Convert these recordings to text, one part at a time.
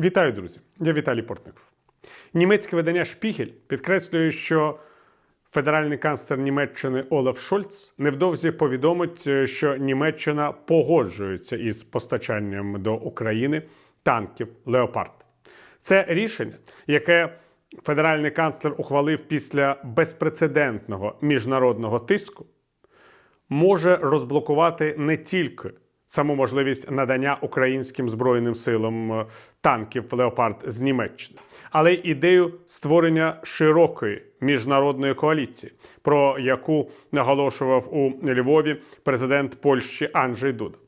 Вітаю, друзі! Я Віталій Портников. Німецьке видання Шпігель підкреслює, що федеральний канцлер Німеччини Олаф Шольц невдовзі повідомить, е, що Німеччина погоджується із постачанням до України танків Леопард. Це рішення, яке федеральний канцлер ухвалив після безпрецедентного міжнародного тиску, може розблокувати не тільки саму можливість надання українським збройним силам е, танків Леопард з Німеччини, але й ідею створення широкої міжнародної коаліції, про яку наголошував у Львові президент Польщі Анджей Дуда.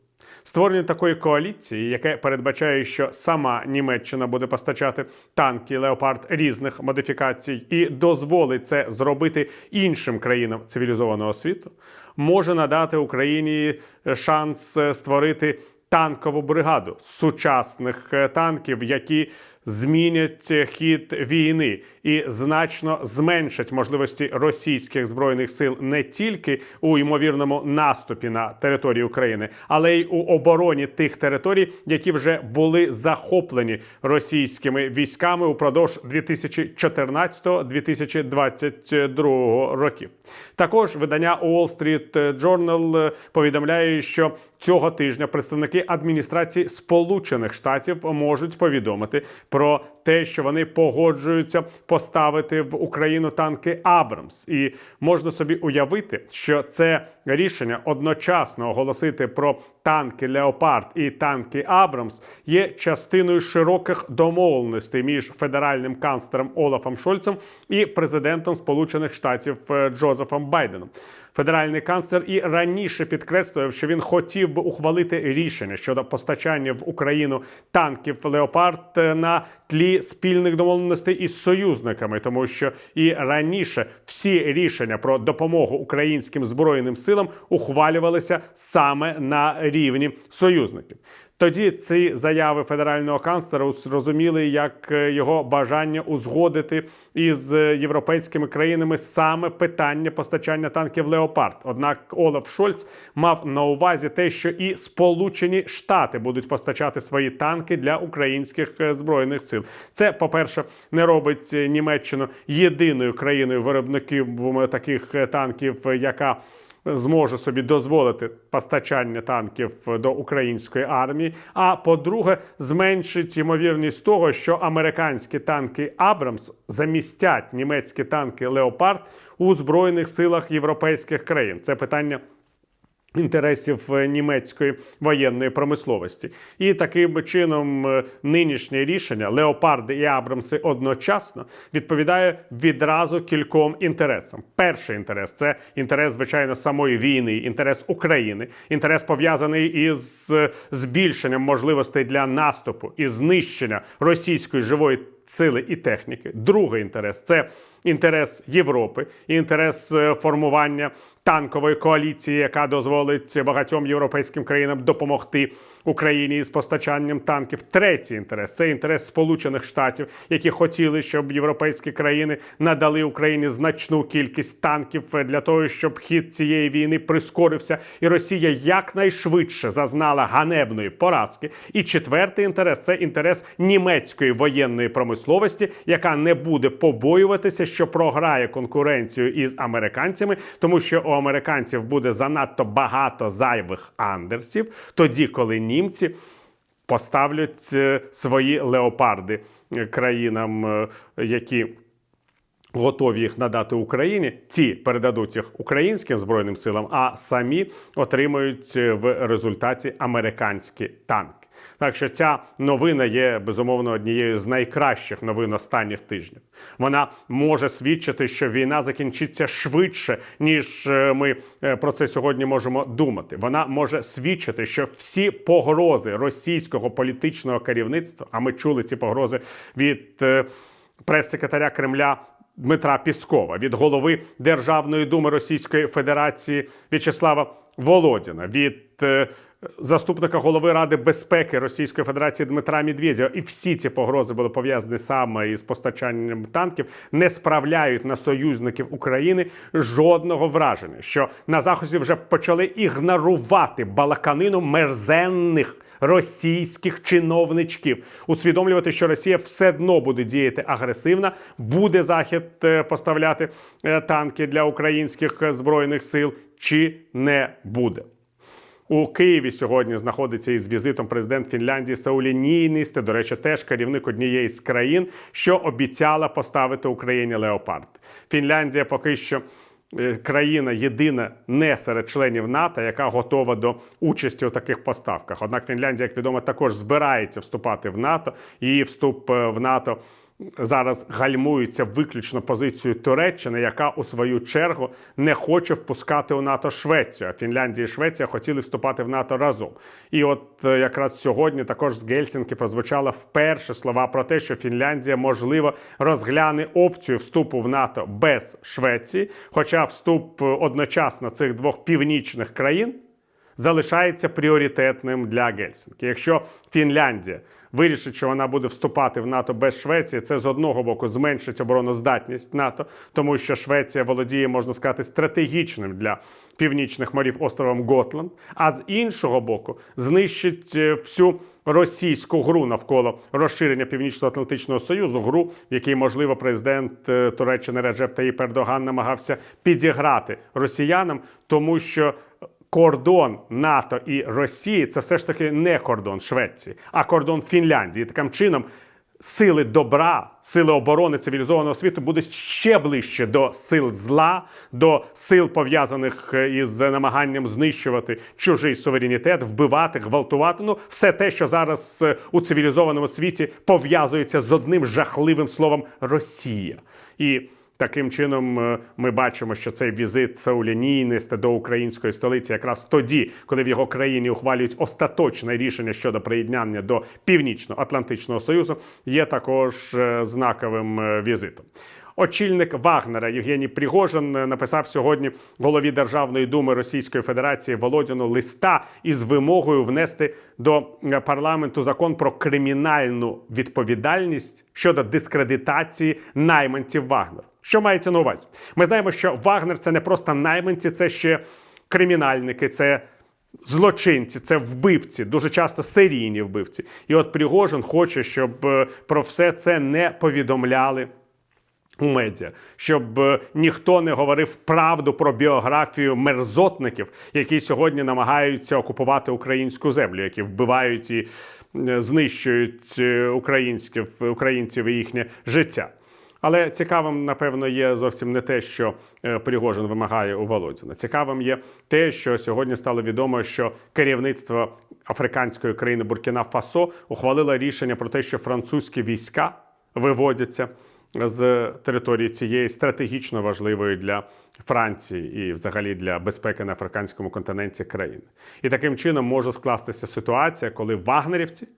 Створення такої коаліції, яке передбачає, що сама Німеччина буде постачати танки Леопард різних модифікацій, і дозволить це зробити іншим країнам цивілізованого світу, може надати Україні шанс е, створити танкову бригаду сучасних е, танків, які змінять хід війни і значно зменшать можливості російських збройних сил не тільки у ймовірному наступі на територію України, але й у обороні тих територій, які вже були захоплені російськими військами упродовж 2014-2022 років. Також видання Wall Street Journal повідомляє, що цього тижня представники адміністрації Сполучених Штатів можуть повідомити про те, що вони погоджуються поставити в Україну танки Абрамс, і можна собі уявити, що це рішення одночасно оголосити про танки Леопард і танки Абрамс є частиною широких домовленостей між федеральним канцлером Олафом Шольцем і президентом Сполучених Штатів е, Джозефом Байденом. Федеральний канцлер і раніше підкреслював, що він хотів би ухвалити рішення щодо постачання в Україну танків Леопард е, на тлі спільних домовленостей із союзниками, тому що і раніше всі рішення про допомогу українським збройним силам ухвалювалися саме на рівні союзників. Тоді ці заяви федерального канцлера зрозуміли як е, його бажання узгодити із е, європейськими країнами саме питання постачання танків Леопард. Однак Олаф Шольц мав на увазі те, що і Сполучені Штати будуть постачати свої танки для українських е, збройних сил. Це, по-перше, не робить Німеччину єдиною країною виробників таких танків, яка зможе собі дозволити постачання танків до української армії. А по-друге, зменшить ймовірність того, що американські танки Абрамс замістять німецькі танки Леопард у збройних силах європейських країн. Це питання. Інтересів е, німецької воєнної промисловості, і таким чином е, нинішнє рішення Леопарди і Абрамси одночасно відповідає відразу кільком інтересам. Перший інтерес це інтерес, звичайно, самої війни, інтерес України, інтерес пов'язаний із е, збільшенням можливостей для наступу і знищення російської живої сили і техніки. Другий інтерес це інтерес Європи, інтерес е, формування танкової коаліції, яка дозволить багатьом європейським країнам допомогти Україні із постачанням танків. Третій інтерес це інтерес Сполучених Штатів, які хотіли, щоб європейські країни надали Україні значну кількість танків для того, щоб хід цієї війни прискорився, і Росія якнайшвидше зазнала ганебної поразки. І четвертий інтерес це інтерес німецької воєнної промисловості, яка не буде побоюватися, що програє конкуренцію із американцями, тому що у американців буде занадто багато зайвих андерсів, тоді коли німці поставлять е, свої леопарди е, країнам, е, які готові їх надати Україні. Ці передадуть їх українським збройним силам, а самі отримають в результаті американські танки. Так що ця новина є безумовно однією з найкращих новин останніх тижнів. Вона може свідчити, що війна закінчиться швидше, ніж е, ми е, про це сьогодні можемо думати. Вона може свідчити, що всі погрози російського політичного керівництва, а ми чули ці погрози від е, прес-секретаря Кремля. Дмитра Піскова від голови Державної думи Російської Федерації В'ячеслава Володіна від е, заступника голови Ради безпеки Російської Федерації Дмитра Медведєва. І всі ці погрози були пов'язані саме із постачанням танків, не справляють на союзників України жодного враження, що на заході вже почали ігнорувати балаканину мерзенних російських чиновничків, усвідомлювати, що Росія все одно буде діяти агресивно, буде захід е, поставляти е, танки для українських е, збройних сил, чи не буде. У Києві сьогодні знаходиться із візитом президент Фінляндії Саулі Нійністе, до речі, теж керівник однієї з країн, що обіцяла поставити Україні леопард. Фінляндія поки що. е, Країна єдина не серед членів НАТО, яка готова до участі у таких поставках. Однак Фінляндія, як відомо, також збирається вступати в НАТО. Її вступ е, в НАТО зараз гальмується виключно позицією Туреччини, яка у свою чергу не хоче впускати у НАТО Швецію. Фінляндія і Швеція хотіли вступати в НАТО разом. І от е, якраз сьогодні також з Гельсінки прозвучало вперше слова про те, що Фінляндія можливо розгляне опцію вступу в НАТО без Швеції, хоча вступ е, одночасно цих двох північних країн залишається пріоритетним для Гельсінки. Якщо Фінляндія вирішить, що вона буде вступати в НАТО без Швеції, це з одного боку зменшить обороноздатність НАТО, тому що Швеція володіє, можна сказати, стратегічним для північних морів островом Готланд, а з іншого боку, знищить е, всю російську гру навколо розширення Північно-Атлантичного Союзу, гру, в якій, можливо, президент е, Туреччини Реджеп Таїп Ердоган намагався підіграти росіянам, тому що кордон НАТО і Росії це все ж таки не кордон Швеції, а кордон Фінляндії. Таким чином. Сили добра, сили оборони цивілізованого світу будуть ще ближче до сил зла, до сил пов'язаних е, із намаганням знищувати чужий суверенітет, вбивати, гвалтувати. Ну, все те, що зараз е, у цивілізованому світі пов'язується з одним жахливим словом Росія. І Таким чином, е, ми бачимо, що цей візит Сауля Нійнеста до української столиці якраз тоді, коли в його країні ухвалюють остаточне рішення щодо приєднання до Північно-Атлантичного Союзу, є також е, знаковим е, візитом. Очільник Вагнера Євгеній Пригожин е, написав сьогодні голові Державної думи Російської Федерації Володіну листа із вимогою внести до е, парламенту закон про кримінальну відповідальність щодо дискредитації найманців Вагнера. Що мається на увазі? Ми знаємо, що Вагнер це не просто найманці, це ще кримінальники, це злочинці, це вбивці, дуже часто серійні вбивці. І от Пригожин хоче, щоб е, про все це не повідомляли. Медіа, щоб е, ніхто не говорив правду про біографію мерзотників, які сьогодні намагаються окупувати українську землю, які вбивають і е, знищують е, українських українців і їхнє життя. Але цікавим, напевно, є зовсім не те, що Пригожин вимагає у Володіна. Цікавим є те, що сьогодні стало відомо, що керівництво африканської країни Буркіна Фасо ухвалило рішення про те, що французькі війська виводяться з території цієї стратегічно важливої для Франції і, взагалі, для безпеки на африканському континенті країни. І таким чином може скластися ситуація, коли вагнерівці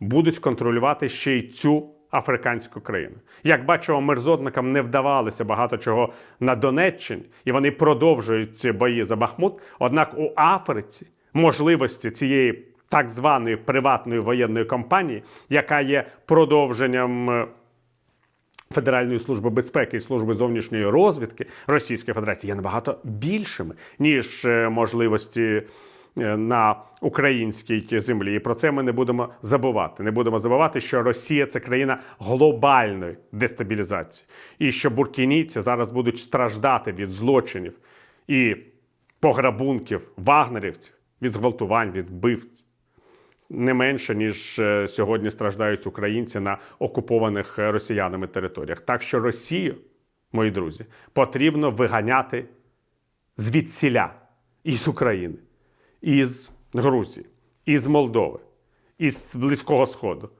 будуть контролювати ще й цю африканську країну. Як бачимо, мерзотникам не вдавалося багато чого на Донеччині, і вони продовжують ці бої за Бахмут. Однак у Африці можливості цієї так званої приватної воєнної кампанії, яка є продовженням. Федеральної служби безпеки і служби зовнішньої розвідки Російської Федерації є набагато більшими ніж е, можливості е, на українській землі. І про це ми не будемо забувати. Не будемо забувати, що Росія це країна глобальної дестабілізації, і що буркінійці зараз будуть страждати від злочинів і пограбунків вагнерівців, від зґвалтувань, від вбивць не менше ніж е, сьогодні страждають українці на окупованих е, росіянами територіях. Так що Росію, мої друзі, потрібно виганяти звідсіля із України, із Грузії, із Молдови, із Близького Сходу,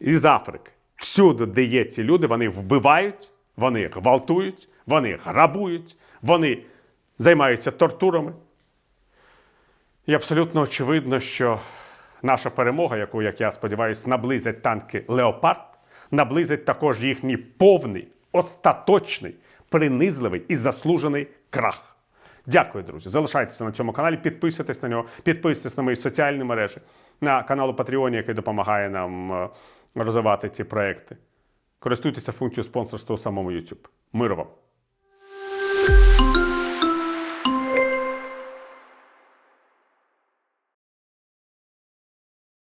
із Африки. Всюди, де є ці люди, вони вбивають, вони гвалтують, вони грабують, вони займаються тортурами. І абсолютно очевидно, що наша перемога, яку, як я сподіваюся, наблизять танки Леопард, наблизить також їхній повний, остаточний, принизливий і заслужений крах. Дякую, друзі. Залишайтеся на цьому каналі, підписуйтесь на нього, підписуйтесь на мої соціальні мережі, на канал у Патреоні, який допомагає нам е, розвивати ці проекти. Користуйтеся функцією спонсорства у самому YouTube. Миру вам!